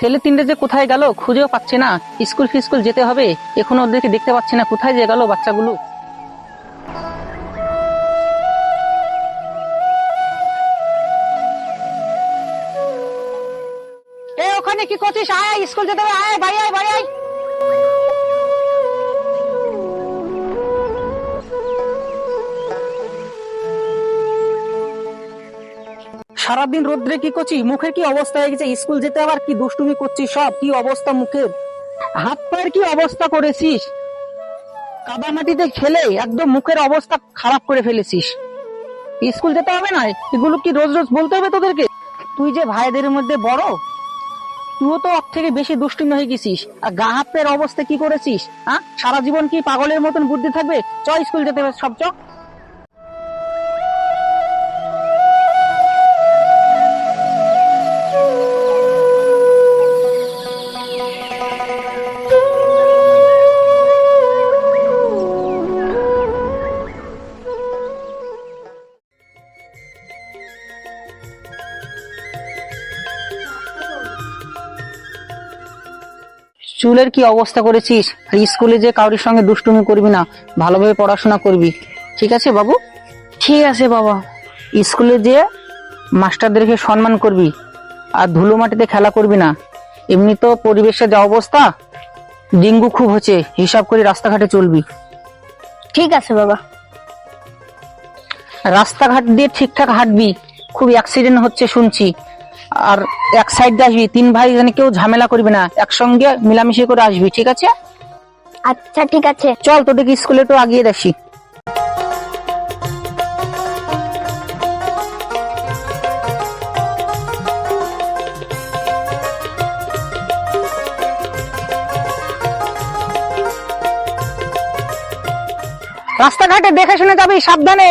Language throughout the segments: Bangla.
ছেলে তিনটে যে কোথায় গেল খুঁজেও পাচ্ছে না। স্কুল ফিস্কুল যেতে হবে। এখনও ওদেরকে দেখতে পাচ্ছি না কোথায় যে গেল বাচ্চাগুলো। কি করছিস? আয়, স্কুল যেতে হবে। আয় বাড়ি আয় বাড়ি আয়। সারাদিন রোদ্রে কি করছিস মুখের কি অবস্থা হয়ে গেছে? স্কুল যেতে আবার কি দুষ্টুমি করছিস? সব কি অবস্থা মুখের? হাত পায়ের কি অবস্থা করেছিস? কাদা মাটিতে খেলে একদম মুখের অবস্থা খারাপ করে ফেলেছিস। স্কুল যেতে হবে না? এগুলো কি রোজ রোজ বলতে হবে তোদেরকে? তুই যে ভাইদের মধ্যে বড়, তুইও তো ওর থেকে বেশি দুষ্টুমি হয়ে গেছিস। আর গা হাত পায়ের অবস্থা কি করেছিস হ্যাঁ সারা জীবন কি পাগলের মতন বুদ্ধি থাকবে? চ, স্কুল যেতে হবে, সব চ। চুলের কি অবস্থা করেছিস? আর স্কুলে যে কারোর সঙ্গে দুষ্টুমি করবি না ভালোভাবে পড়াশোনা করবি। ঠিক আছে বাবু? ঠিক আছে বাবা। স্কুলে যে মাস্টারদেরকে সম্মান করবি আর ধুলো মাটিতে খেলা করবি না এমনি তো পরিবেশের যা অবস্থা ডেঙ্গু খুব হচ্ছে হিসাব করে রাস্তাঘাটে চলবি। ঠিক আছে বাবা। রাস্তাঘাট দিয়ে ঠিকঠাক হাঁটবি খুব অ্যাক্সিডেন্ট হচ্ছে শুনছি। আর এক সাইড দিয়ে আসবি তিন ভাই যেন কেউ ঝামেলা করবি না একসঙ্গে মিলামিশি করে আসবি ঠিক আছে? আচ্ছা ঠিক আছে। চল তোদেরকে স্কুলে একটু আগিয়ে দেখি। রাস্তাঘাটে দেখে শুনে যাবি সাবধানে।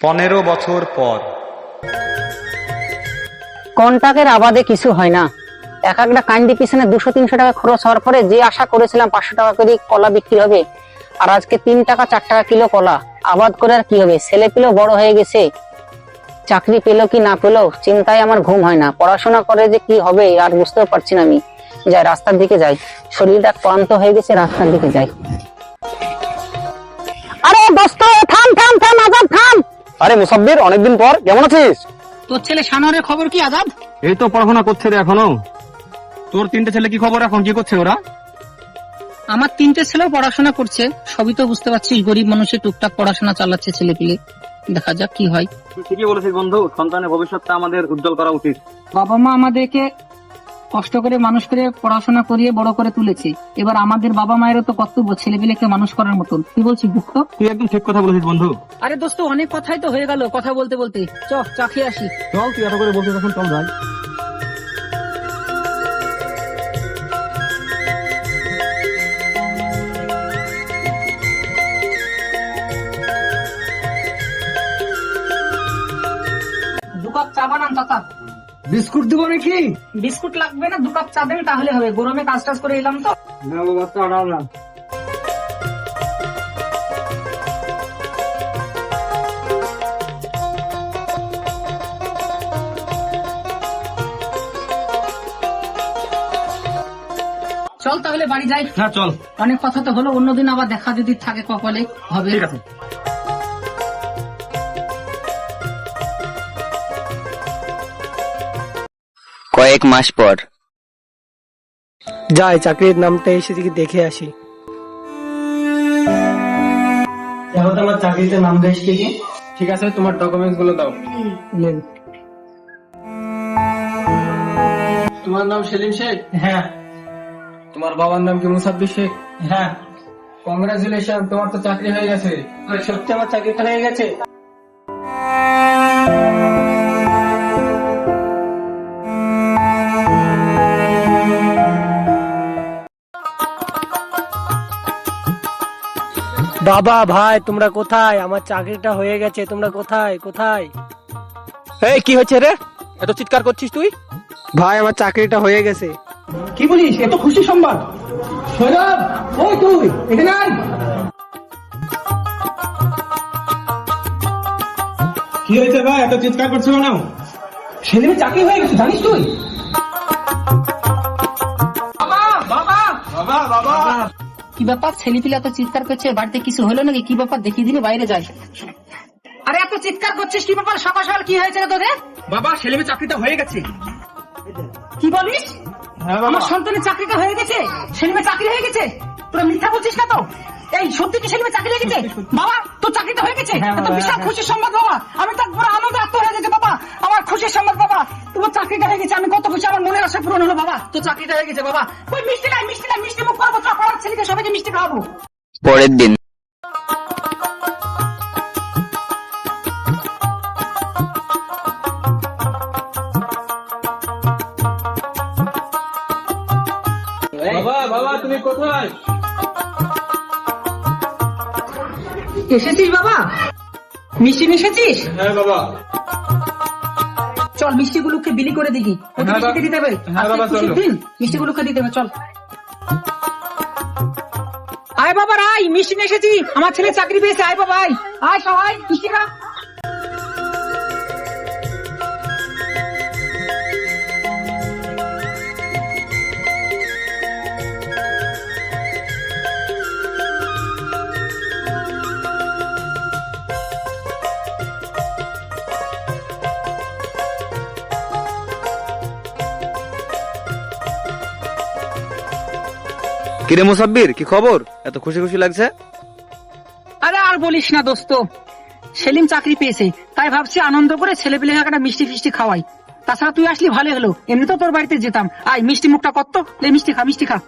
পনেরো বছর পর। কন্টাকের আবাদে কিছু হয় না। এক একটা কান্ডি পিছনে দুশো, তিনশো টাকা খরচ হওয়ার পরে যে আশা করেছিলাম পাঁচশো টাকা করে কলা বিক্রি হবে, আর আজকে তিন টাকা, চার টাকা কিলো কলা, আবাদ করে আর কি হবে? ছেলে পেলেও বড় হয়ে গেছে, চাকরি পেল কি না পেল, চিন্তায় আমার ঘুম হয় না। পড়াশোনা করে যে কি হবে, আর বুঝতেও পারছি না আমি। যাই, রাস্তার দিকে যাই। শরীরটা ক্লান্ত হয়ে গেছে, রাস্তার দিকে যাই। আরে মুসাব্বির অনেকদিন পর কেমন আছিস? তোর ছেলে সানোয়ারের খবর কি আজাদ? এই তো পড়াশোনা করছে রে এখনও। তোর তিনটে ছেলে কি খবর এখন? কি করছে ওরা? আমার তিনটে ছেলেও পড়াশোনা করছে। সবই তো বুঝতে পারছিস গরিব মানুষের টুকটাক পড়াশোনা চালাচ্ছে ছেলে পিলে দেখা যাক কি হয়। ঠিকই বলেছিস বন্ধু সন্তানের ভবিষ্যৎটা আমাদের উজ্জ্বল করা উচিত। বাবা মা আমাদেরকে কষ্ট করে মানুষ করে পড়াশোনা করিয়ে বড় করে তুলেছে। এবার আমাদের বাবা মায়েরও তো কর্তব্য ছেলে পিলেকে মানুষ করার মতন। তুই বলছিস গুপ্ত? তুই একদম ঠিক কথা বলেছিস বন্ধু। আরে দোস্ত অনেক কথাই তো হয়ে গেল কথা বলতে বলতে। চ চা খেয়ে আসি। চল তুই এত করে বলতে তখন চল যাই। বিস্কুট দিব নাকি? বিস্কুট লাগবে না দু কাপ চা দেন তাহলে হবে। গরমে কাজ টাজ করে এলাম তো। না বাবা না। চল তাহলে বাড়ি যাই। হ্যাঁ চল। অনেক কথা তো হলো অন্যদিন আবার দেখা যদি থাকে কপালে হবে। ঠিক আছে। কয়েক মাস পর। যাই চাকরির নামটা এসে থেকে দেখে আসি। দেখো তোমার চাকরিতে থেকে ঠিক আছে তোমার ডকুমেন্টসগুলো দাও। নেন তোমার নাম সেলিম শেখ? হ্যাঁ। তোমার বাবার নাম কি মুসাব্বির শেখ? হ্যাঁ। কংগ্রাচুলেশন তোমার তো চাকরি হয়ে গেছে। সত্যি আমার চাকরিটা হয়ে গেছে? বাবা ভাই তোমরা কোথায়? আমার চাকরিটা হয়ে গেছে তোমরা কোথায়? কোথায়? এই কি হচ্ছে রে? এত চিৎকার করছিস তুই? ভাই আমার চাকরিটা হয়ে গেছে। কি বলিস? এত খুশি সংবাদ। সৈরভ ওই তুই এখানে আয়। কি হয়েছে ভাই? এত চিৎকার করছ কেন? ছেলে চাকরি হয়ে গেছে জানিস তুই? কি ব্যাপার? ছেলে পিলা তো চিৎকার করছে বাড়িতে কিছু হলো নাকি? কি ব্যাপার? দেখিয়ে দিলে বাইরে যায়। আরে এত চিৎকার করছিস কি ব্যাপার? সকাল সকাল কি হয়েছে রে তোদের? বাবা ছেলে মেয়ে চাকরিটা হয়ে গেছে। কি বলিস? আমার সন্তানের চাকরিটা হয়ে গেছে। সেলিমে চাকরি হয়ে গেছে? তোরা মিথ্যা বলছিস না তো? এই সত্যি কি সেলিমে চাকরি হয়ে গেছে? বাবা তোর চাকরিটা হয়ে গেছে? এ তো বিশাল খুশির সংবাদ বাবা। আমি তো আনন্দ আত্ম হয়ে গেছে আমার খুশির সংবাদ বাবা। তোমার চাকরিটা হয়ে গেছে আমি কত খুশি আমার মনের আশা পূরণ হলো বাবা। তোর চাকরিটা হয়ে গেছে বাবা। ওই মিষ্টি নাই মিষ্টি নাই মিষ্টি মুখ করব করার ছেলেকে সবাইকে মিষ্টি খাওয়াবো। পরের দিন। বাবা বাবা তুমি কোথায়? এসেছিস বাবা? মিষ্টি এসেছিস? হ্যাঁ বাবা। চল মিষ্টি মিষ্টিগুলোকে বিলি করে দিবি ওকে হ্যাঁ, মিষ্টি দিতে হবে? হ্যাঁ, বাবা, আজকে দিন মিষ্টিগুলোকে দিতে হবে চল। আয় বাবা রাই মিষ্টি নিয়ে এসেছি। আমার ছেলে চাকরি পেয়েছে আয় বাবা আয়। আয় সবাই মিষ্টি কিরে মুসাব্বির কি খবর? এত খুশি খুশি লাগছে? আরে আর বলিস না দোস্ত। সেলিম চাকরি পেয়েছে তাই ভাবছি আনন্দ করে ছেলে পেলে একটা মিষ্টি ফিষ্টি খাওয়াই। তাছাড়া তুই আসলি ভালো হলো এমনিতেও তোর বাড়িতে যেতাম। আয় মিষ্টি মুখটা কত লে মিষ্টি খা মিষ্টি খা।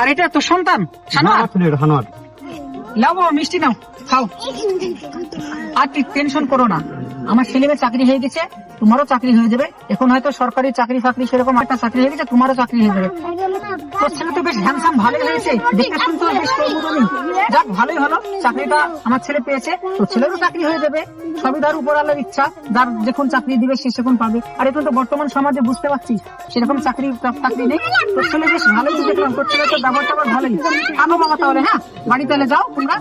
আর এটা তোর সন্তান সানোয়ার হানোয়ার লাও মিষ্টি নাও খাও। আর তুই টেনশন করো না। আমার ছেলেমেয়ের চাকরি হয়ে গেছে তোমারও চাকরি হয়ে যাবে। এখন হয়তো সরকারি চাকরি ফাকরি সেরকম একটা চাকরি হয়ে গেছে তোমারও চাকরি হয়ে যাবে। তোর ছেলে তো বেশ হ্যান্ডসাম ভালোই হয়েছে। দেখতে শুনতে বেশ যাক ভালোই হলো। চাকরিটা আমার ছেলে পেয়েছে। তোর ছেলেরও চাকরি হয়ে যাবে। সবই তার উপর আল্লাহর ইচ্ছা। যার যখন চাকরি দিবে সে সেখন পাবে। আর এখন তো বর্তমান সমাজে বুঝতে পারছিস সেরকম চাকরি চাকরি নেই। তোর ছেলে বেশ ভালোই তো দেখলাম। তোর ছেলে তো ব্যাপার ট্যাপার ভালোই। আনো বাবা তাহলে হ্যাঁ? বাড়ি তাহলে যাও তোমরা।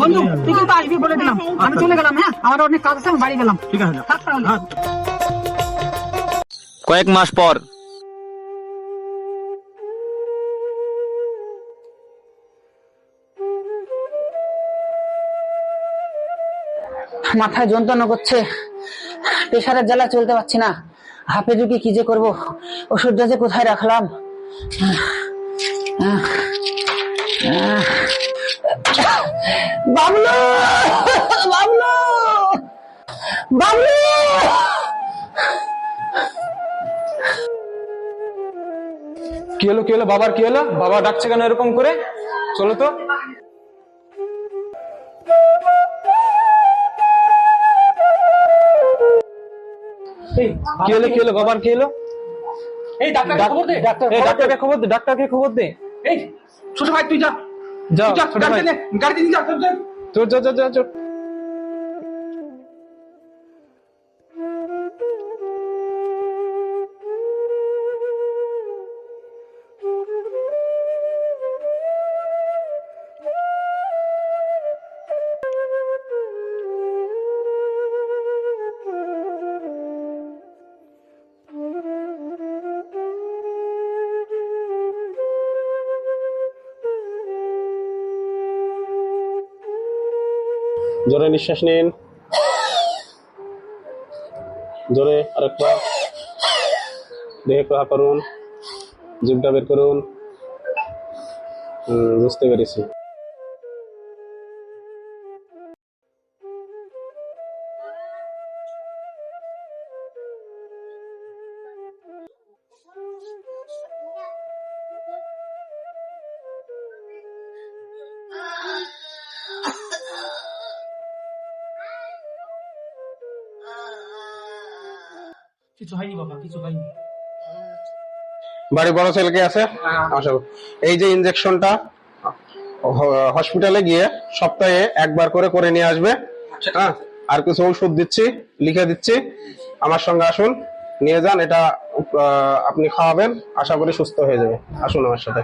বন্ধু তুই কিন্তু আসবি বলে দিলাম। আমি চলে গেলাম হ্যাঁ? আমার অনেক কাজ আছে আমি বাড়ি গেলাম। ঠিক আছে থাক তাহলে। কয়েক মাস পর। মাথায় যন্ত্রণা করছে। প্রেশারের জ্বালা চলতে পারছি না। হাফে ঢুকে কি যে করব? ওষুধটা যে কোথায় রাখলাম? বাবলু! বাবলু! বাবলু! কি হলো কি হলো? বাবার কি হলো? বাবা ডাকছে কেন এরকম করে? চলো তো। কি হলো কি হলো? বাবার কি হলো? এই ডাক্তার খবর দে। ডাক্তার ডাক্তারকে খবর দে ডাক্তারকে খবর দে। এই ছোট ভাই তুই যা। যা ভাই গাড়িতে যা চল, চল। তোর যা যা যা জোরে নিঃশ্বাস নিন। জোরে আরেকবার। দেহে প্রহা করুন। জিভটা বের করুন। বুঝতে পেরেছি। কিছু হয়নি বাবা কিছু হয়নি। বাড়ি বড় ছেলেকে আছে? আসো। এই যে ইনজেকশনটা হসপিটালে গিয়ে সপ্তাহে একবার করে করে নিয়ে আসবে। হ্যাঁ? আর কিছু ওষুধ দিচ্ছি লিখে দিচ্ছি। আমার সঙ্গে আসুন নিয়ে যান এটা আপনি খাওয়াবেন আশা করি সুস্থ হয়ে যাবে। আসুন আমার সাথে।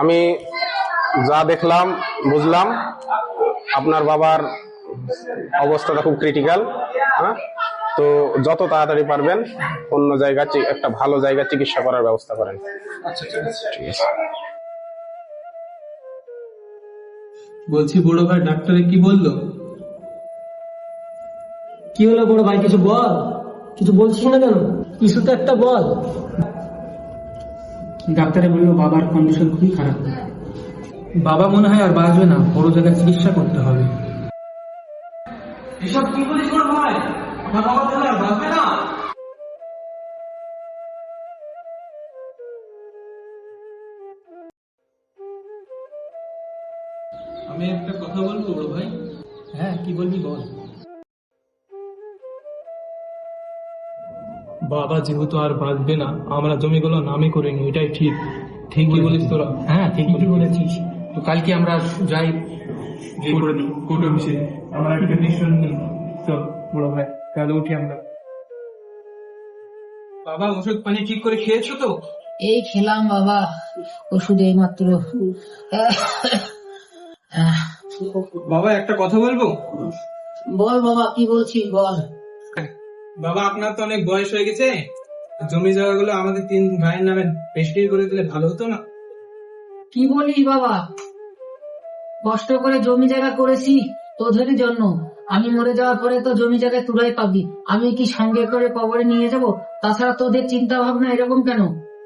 আমি যা দেখলাম বুঝলাম আপনার বাবার অবস্থাটা খুব ক্রিটিক্যাল হ্যাঁ? তো যত তাড়াতাড়ি পারবেন অন্য জায়গা একটা ভালো জায়গা চিকিৎসা করার ব্যবস্থা করেন। আচ্ছা ঠিক আছে। ঠিক আছে। বলছি বড় ভাই ডাক্তারে কি বলল? কি হলো বড় ভাই কিছু বল? কিছু বলছিস না কেন? কিছু তো একটা বল। ডাক্তারে বলল বাবার কন্ডিশন খুবই খারাপ। বাবা মনে হয় আর বাঁচবে না বড় জায়গায় চিকিৎসা করতে হবে। এসব কি বলিস বড় ভাই? আমার বাবা তাহলে আর বাঁচবে না। আমি একটা কথা বলব বড় ভাই? হ্যাঁ কি বলবি বল। বাবা যেহেতু আর বাঁচবে না আমরা জমিগুলো নামে করে নি এটাই ঠিক। ঠিকই বলিস তোরা। হ্যাঁ ঠিকই বলেছিস। তো কালকে আমরা যাই কোর্ট অফিসে। আমরা একটা ডিসিশন নিই। চল বড় ভাই তাহলে উঠি আমরা। বাবা ওষুধ পানি ঠিক করে খেয়েছো তো? এই খেলাম বাবা ওষুধ এই মাত্র বাবা একটা কথা বলব? বল বাবা কি বলছিস বল। বাবা আপনার তো অনেক বয়স হয়ে গেছে। জমি জায়গাগুলো আমাদের তিন ভাইয়ের নামে রেজিস্ট্রি করে দিলে ভালো হতো না। কি বলিস বাবা? কষ্ট করে জমি জায়গা করেছি তোদেরই জন্য। আমি মরে যাওয়ার পরে তো জমি জায়গায় তুলাই পাবি। আমি কি সঙ্গে করে কবরে নিয়ে যাব? তাছাড়া তোদের চিন্তা ভাবনা এরকম কেন?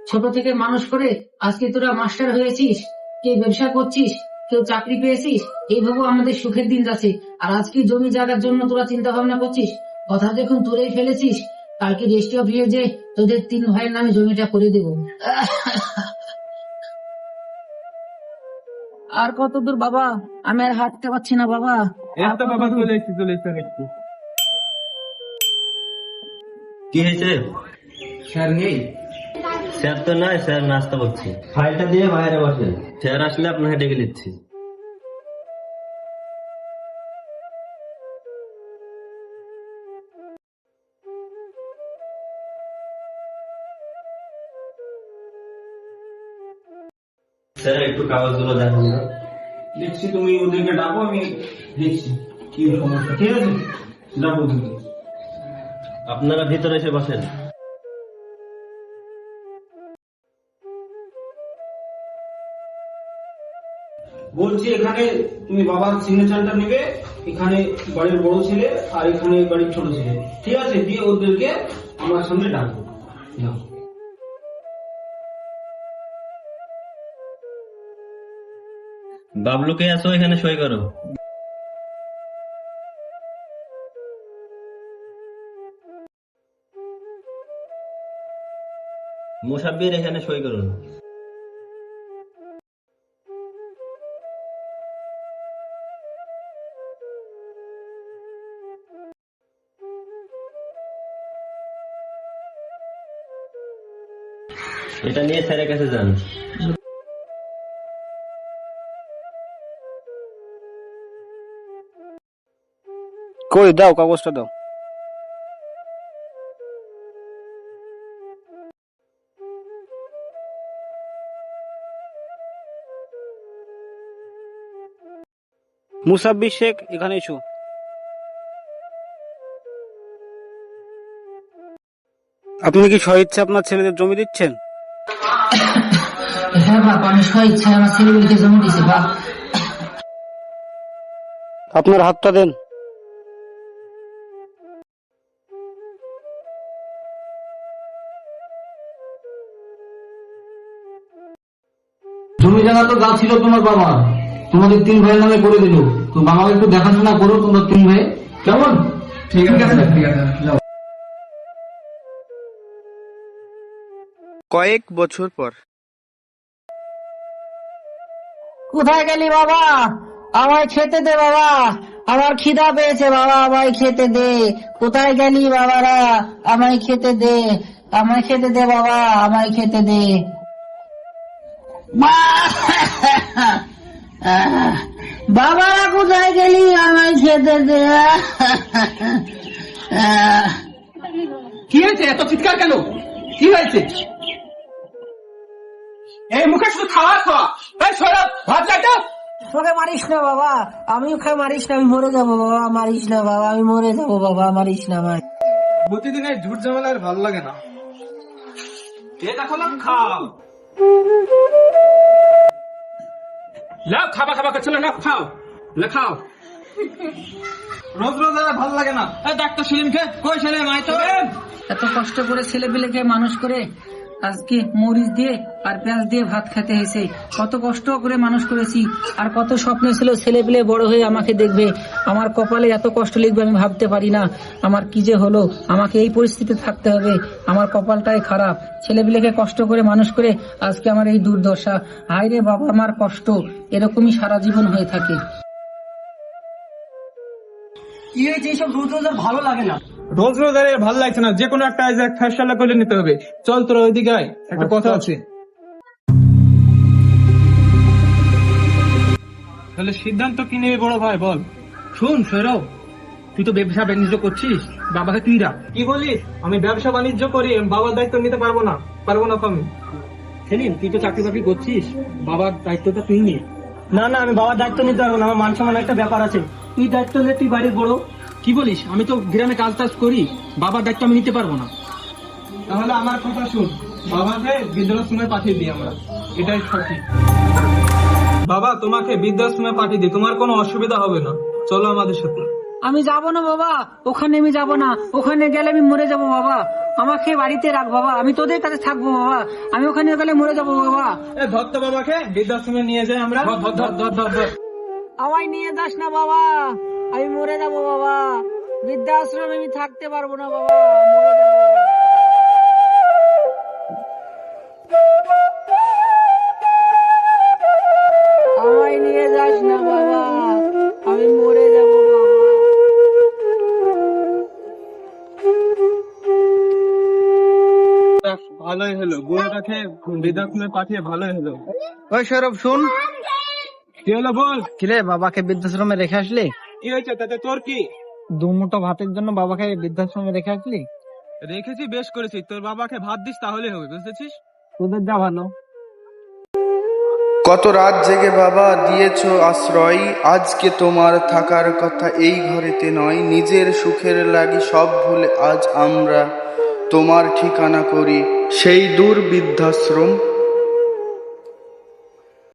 ছোট থেকে মানুষ করে আজকে তোরা মাস্টার হয়েছিস কেউ ব্যবসা করছিস, কেউ চাকরি পেয়েছিস এইভাবে আমাদের সুখের দিন যাচ্ছে। আর আজকে জমি জায়গার জন্য তোরা চিন্তা ভাবনা করছিস? কথা দেখুন তোরাই ফেলেছিস, কালকে রেস্ট অফিসে যে তোদের তিন ভাইয়ের নামে জমিটা করে দেবো। আর কত দূর বাবা? আমি আর হাঁটতে পারছি না বাবা। এত বাবা চলে এসেছি চলে এসেছি একটু কি হয়েছে? স্যার নেই। স্যার তো নয় স্যার নাস্তা করছে। ফাইলটা দিয়ে বাইরে বসে স্যার আসলে আপনাকে ডেকে নিচ্ছি। স্যার, একটু কাগজগুলো দেখুন না দেখছি, তুমি ওদেরকে ডাকো, আমি দেখছি কি সমস্যা। ঠিক আছে? ডাকো ওদেরকে আপনারা ভিতরে এসে বসেন। বলছি, এখানে তুমি বাবার সিগনেচারটা নেবে, এখানে বাড়ির বড় ছেলে আর এখানে বাড়ির ছোট ছেলে। ঠিক আছে? দিয়ে ওদেরকে আমার সামনে ডাকবো বাবলুকে আসো এখানে সই করো। মুসাব্বির এখানে সই করুন। এটা নিয়ে স্যারের কাছে যান। কই দাও কাগজটা দাও। মুসাব্বির শেখ এখানে এসো। আপনি কি স্বইচ্ছা আপনার ছেলেদের জমি দিচ্ছেন? হ্যাঁ বাপ আমি স্বইচ্ছায় আমার ছেলেগুলিকে জমি দিছি বাপ। আপনার হাতটা দেন। জায়গা তো যা ছিল তোমার বাবা তোমাদের তিন ভাইয়ের নামে করে দিল। তো বাবাকে একটু দেখাশোনা করো তোমরা তিন ভাই। কেমন? ঠিক আছে ঠিক আছে? কয়েক বছর পর। কোথায় গেলি বাবা? আমায় খেতে দে বাবা। আমার খিদা পেয়েছে বাবা আমায় খেতে দে। কোথায় গেলি বাবারা? আমায় খেতে দে। আমায় খেতে দে বাবা আমায় খেতে দে। মা! বাবারা কোথায় গেলি? আমায় খেতে দে। কি হয়েছে? এত চিৎকার কেন? কি হয়েছে? এই মুখে শুধু খাওয়া খাওয়া। সৌরভ ভাত চাইটা আমাকে মারিস না বাবা। আমি ওকে মারিস না আমি মরে যাব বাবা। মারিস না বাবা আমি মরে যাব বাবা। মারিস না ভাই প্রতিদিন এই ঝুট ঝামেলা আর ভালো লাগে না। এ দেখো খাও। লাভ খাবা খাবা করছ না? খাও। লেখাও রোজ রোজ আর ভালো লাগে না। ডাক্তার সেলিমকে। কই ছেলে আয় তো। এত কষ্ট করে ছেলে পেলেকে মানুষ করে আজকে মরিচ দিয়ে আর পেঁয়াজ দিয়ে ভাত খেতে হয়েছে। কত কষ্ট করে মানুষ করেছি। আর কত স্বপ্ন ছিল ছেলে পেলে বড় হয়ে আমাকে দেখবে। আমার কপালে এত কষ্ট লিখবে আমি ভাবতে পারি না। আমার কি যে হলো? আমাকে এই পরিস্থিতিতে থাকতে হবে। আমার কপালটাই খারাপ। ছেলে পেলেকে কষ্ট করে মানুষ করে আজকে আমার এই দুর্দশা। হায় রে বাবা, আমার কষ্ট। এরকমই সারা জীবন হয়ে থাকে। কি হয়েছে? এইসব রোজ রোজ ভালো লাগে না। রোজ রোজ আর এর লাগছে না। যে কোনো একটা আজ এক ফেসলা করে নিতে হবে। চল তোরা ওইদিকে আয়। একটা কথা আছে তাহলে সিদ্ধান্ত কি নেবে বড় ভাই বল? শুন সৌরভ তুই তো ব্যবসা বাণিজ্য করছিস। বাবাকে তুই রাখ কি বলিস? আমি ব্যবসা বাণিজ্য করি বাবার দায়িত্ব নিতে পারব না। পারব না তো আমি। সেলিম তুই তো চাকরি বাকরি করছিস। বাবার দায়িত্বটা তুই নে। না না আমি বাবার দায়িত্ব নিতে পারব না। আমার মান সম্মান একটা ব্যাপার আছে। তুই দায়িত্ব নিলে তুই বাড়ির বড়? কি বলিস? আমি তো গ্রামে কাজ টাজ করি বাবার দায়িত্ব আমি নিতে পারব না। তাহলে আমার কথা শুন। বাবাকে বৃদ্ধাশ্রমে পাঠিয়ে দিই আমরা। এটাই সঠিক। বাবা তোমাকে বৃদ্ধাশ্রমে পাঠিয়ে দিই। তোমার কোনো অসুবিধা হবে না। চলো আমাদের সাথে। আমি যাব না বাবা। ওখানে আমি যাব না। ওখানে গেলে আমি মরে যাব বাবা। আমাকে বাড়িতে রাখ বাবা। আমি তোদের কাছে থাকব বাবা। আমি ওখানে গেলে মরে যাব বাবা। এ ধর তো বাবাকে। বৃদ্ধাশ্রমে নিয়ে যাই আমরা। ধর ধর ধর ধর ধর। আমায় নিয়ে যাস না বাবা। আমি মরে যাব বাবা। বৃদ্ধাশ্রমে আমি থাকতে পারব না বাবা। মরে যাব। আমায় নিয়ে যাস না বাবা। আমি মরে যাব বাবা। ভালোই হলো। বুড়োটাকে বৃদ্ধাশ্রমে পাঠিয়ে ভালোই হলো। ওই সৌরভ শুন। কি হলো বল? কিরে বাবাকে বৃদ্ধাশ্রমে রেখে আসলি? কি হয়েছে? তাতে তোর কি? দু মুঠো ভাতের জন্য বাবাকে বৃদ্ধাশ্রমে রেখে আসলি? রেখেছি বেশ করেছি। তোর বাবাকে ভাত দিস তাহলে হবে বুঝেছিস? তোদের যা ভালো। কত রাত জেগে বাবা দিয়েছ আশ্রয়। আজকে তোমার থাকার কথা এই ঘরেতে নয়। নিজের সুখের লাগি সব ভুলে আজ আমরা তোমার ঠিকানা করি। সেই দূর বৃদ্ধাশ্রম।